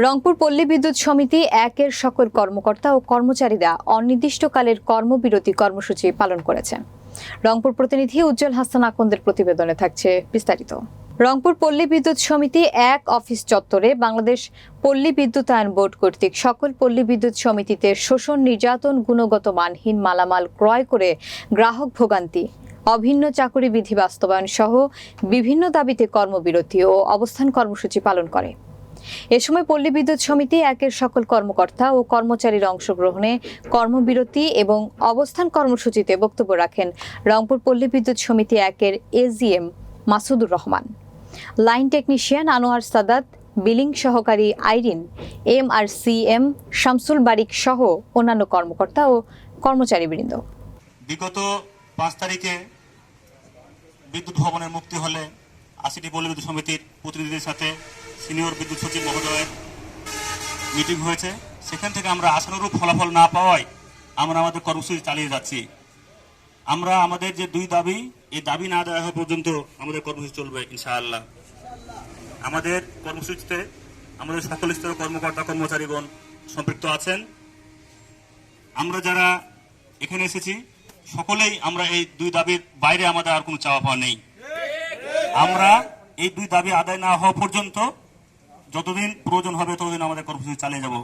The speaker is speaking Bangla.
রংপুর পল্লী বিদ্যুৎ সমিতি একের সকল কর্মকর্তা ও কর্মচারীরা অনির্দিষ্টকালের কর্মবিরতি কর্মসূচি পালন করেছেন রংপুর প্রতিনিধি উজ্জ্বল হাসান আকন্দের প্রতিবেদনে থাকছে বিস্তারিত। রংপুর পল্লী বিদ্যুৎ সমিতি এক অফিস চত্বরে বাংলাদেশ পল্লী বিদ্যুতায়ন বোর্ড কর্তৃক সকল পল্লী বিদ্যুৎ সমিতিতে শোষণ, নির্যাতন, গুণগত মানহীন মালামাল ক্রয় করে গ্রাহক ভোগান্তি, অভিন্ন চাকরি বিধি বাস্তবায়ন সহ বিভিন্ন দাবিতে কর্মবিরতি ও অবস্থান কর্মসূচি পালন করে। এ সময় পল্লী বিদ্যুৎ সমিতি একের সকল কর্মকর্তা ও কর্মচারীর অংশগ্রহণে কর্মবিরতি এবং অবস্থান কর্মসূচিতে বক্তব্য রাখেন রংপুর পল্লী বিদ্যুৎ সমিতি একের AGM Masudur Rahman. Line technician Anwar Sadat, billing সহকারী Irin, M R C M, Shamsul Barik সহ অন্যান্য কর্মকর্তা ও কর্মচারীবৃন্দ। বিগত পাঁচ তারিখে বিদ্যুৎ ভবনের মুক্তি হলে আশিটি পল্লী বিদ্যুৎ সমিতির প্রতিনিধিদের সাথে সিনিয়র বিদ্যুৎ সচিব মহোদয়ের মিটিং হয়েছে। সেখান থেকে আমরা আশানুরূপ ফলাফল না পাওয়ায় আমরা আমাদের কর্মসূচি চালিয়ে যাচ্ছি। আমরা আমাদের যে দুই দাবি, এই দাবি না দেওয়া হওয়া পর্যন্ত আমাদের কর্মসূচি চলবে ইনশাআল্লাহ। আমাদের কর্মসূচিতে আমাদের সকল স্তরের কর্মকর্তা, কর্মচারীগণ সম্পৃক্ত আছেন। আমরা যারা এখানে এসেছি, সকলেই আমরা এই দুই দাবির বাইরে আমাদের আর কোনো চাওয়া পাওয়া নেই। আমরা এই দুই দাবি আদায় না হওয়া পর্যন্ত যতদিন প্রয়োজন হবে ততদিন আমাদের কর্মসূচি চালিয়ে যাব।